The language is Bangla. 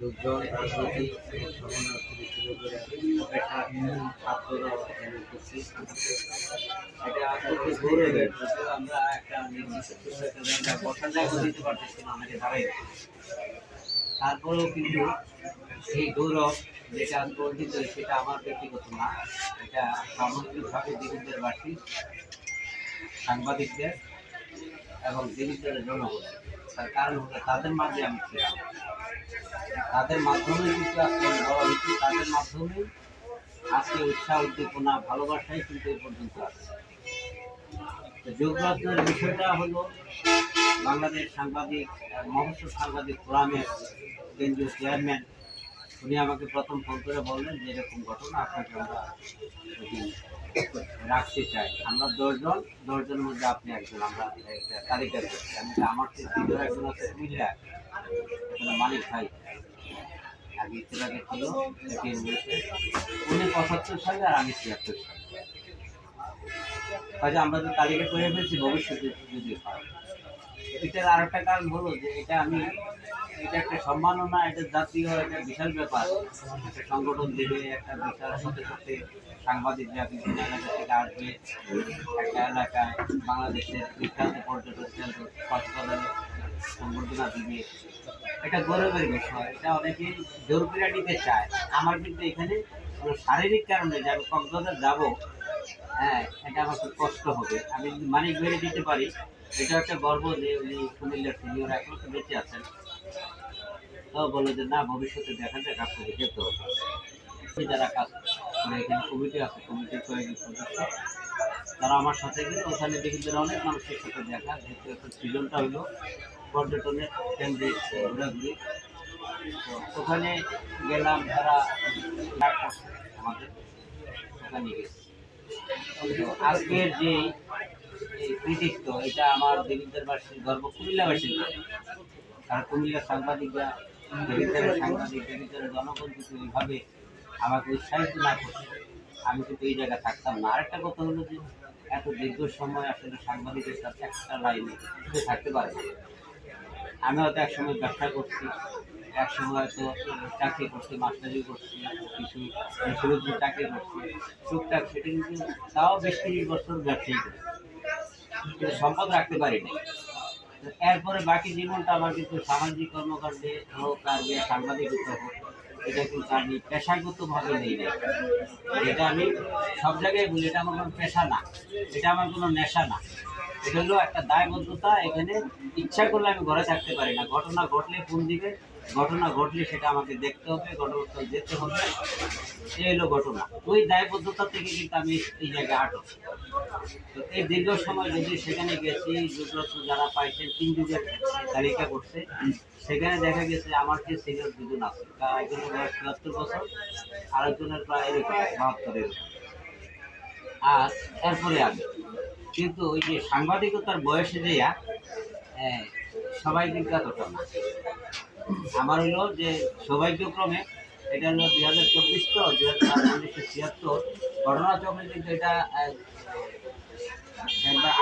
লোকজন, রাজনৈতিক পেশা ছাত্ররা এখানে উপস্থিত। এটা যদিও আমরা একটা নির্দিষ্ট একটা জায়গা দিতে পারতেছি না দাঁড়াই তারপরেও কিন্তু এই গৌরব যেটা অর্জিত সেটা আমার ব্যক্তিগত না, এটা সামগ্রিকভাবে দিলীপদের বাসী সাংবাদিকদের এবং দিলীপদের জনগণ তার কারণ হলো তাদের মাঝে আমি ছিলাম। তাদের মাধ্যমে কিন্তু আজকে বলা হয়েছি তাদের মাধ্যমে আজকে উৎসাহ, উদ্দীপনা, ভালোবাসাই কিন্তু এ পর্যন্ত আছে। তো যোগরত্নের বিষয়টা হলো, বাংলাদেশ সাংবাদিক মহর্ষ সাংবাদিক ফোরামের কেন্দ্রীয় চেয়ারম্যান উনি আমাকে প্রথম ফোন করে বললেন যে এরকম ঘটনা, আপনাকে আমরা রাখতে চাই। আমরা দশজন, দশজনের মধ্যে আপনি একজন, আমরা তালিকা করছি আমি আমার যে দ্বিতীয় একজন আছে এখানে মালিক ভাই। আগে আগে ছিল উনি পঁচাত্তর সালে আর আমি ছিয়াত্তর সালে। কাজে আমরা যে তালিকা করে ফেলছি, ভবিষ্যতে যদি হয়। এটার আর একটা কারণ হলো যে এটা আমি, এটা একটা সম্মাননা, এটা জাতীয় একটা বিশাল ব্যাপার। একটা সংগঠন দেবে, একটা বিশাল সাথে সাথে সাংবাদিকরা এলাকা থেকে আসবে, একটা এলাকায় বাংলাদেশের বিখ্যাত কেন্দ্র, হাসপাতালে সংবর্ধনা দিবে। এটা গৌরবের বিষয়, এটা অনেকে জোর করে নিতে চায়। আমার কিন্তু এখানে শারীরিক কারণে যে আমি কক্সবাজার যাব হ্যাঁ এটা আমার খুব কষ্ট হবে। আমি মানিক বেড়ে দিতে পারি। এটা একটা গর্ব যে উনি কুমিল্লার সিনিয়র এখনও তো বেঁচে আছেন। তাও বলে যে, না, ভবিষ্যতে দেখা যাক, আপনাকে যেতে হবে। যারা কাজ করে এখানে কমিটি আছে কমিটির কয়েকজন সদস্য, তারা আমার সাথে গেলে ওখানে দেখি অনেক মানুষের সাথে দেখা, যেহেতু একটা সৃজনটা হলো পর্যটনের কেন্দ্রে ঘোরাঘুরি তো ওখানে গেলাম, তারা আমাদের, ওখানে গেছি। আজকের যে কৃতিত্ব, এটা আমার দেবিদ্বার বাসীর গর্ব, কুমিল্লাবাসীর। কারণ কুমিল্লার সাংবাদিকরা, দেবিদ্বারের সাংবাদিক, দেবিদ্বারের জনগণ কিন্তু এইভাবে আমাকে উৎসাহিত না করছে। আমি কিন্তু এই জায়গায় থাকতাম না। আরেকটা কথা হলো যে, এত দীর্ঘ সময় আসলে সাংবাদিকের সাথে একটা লাইনে থাকতে পারে আমি হয়তো একসময় ব্যবসা করছি। একসময় হয়তো চাকরি করছি, মাস্টারি করছি, কিছু সুরক্ষিত চাকরি করছি টুকটাক সেটা কিন্তু তাও বেশ তিরিশ বছর ব্যবসায়ী করছি কিন্তু সম্পদ রাখতে পারিনি। এরপরে বাকি জীবনটা আমার কিন্তু সামাজিক কর্মকাণ্ডে হোক আর সাংবাদিকতা হোক, এটা কিন্তু আমি পেশাগতভাবে নেই নাই। এটা আমি সব জায়গায় বলি, এটা আমার কোনো পেশা না। এটা আমার কোনো নেশা না। এটা হলো একটা দায়বদ্ধতা, এখানে ইচ্ছা করলে আমি ঘরে থাকতে পারি না। ঘটনা ঘটলে ফোন দিবে ঘটনা ঘটলে সেটা আমাকে দেখতে হবে ঘটনাস্থল যেতে হবে। এই হলো ঘটনা। ওই দায়বদ্ধতা থেকে কিন্তু আমি এই জায়গায় আটক। তো এই দীর্ঘ সময় যদি সেখানে গেছি যুগরত্ন যারা পাইছেন তিন যুগের তালিকা করছে সেখানে দেখা গেছে আমার যে সিনিয়র দুজন আছে। একজনের বয়স চুয়াত্তর বছর আর একজনের প্রায় এরকম বাহাত্তর এরকম। আর এরপরে আমি। কিন্তু ওই যে সাংবাদিকতার বয়সে যেয়া হ্যাঁ, সবাই কিন্তু এতটা না। আমার হলো যে সৌভাগ্যক্রমে এটা হলো দুই হাজার চব্বিশ তো দুই হাজার উনিশশো ছিয়াত্তর। ঘটনাচক্রে কিন্তু এটা একবার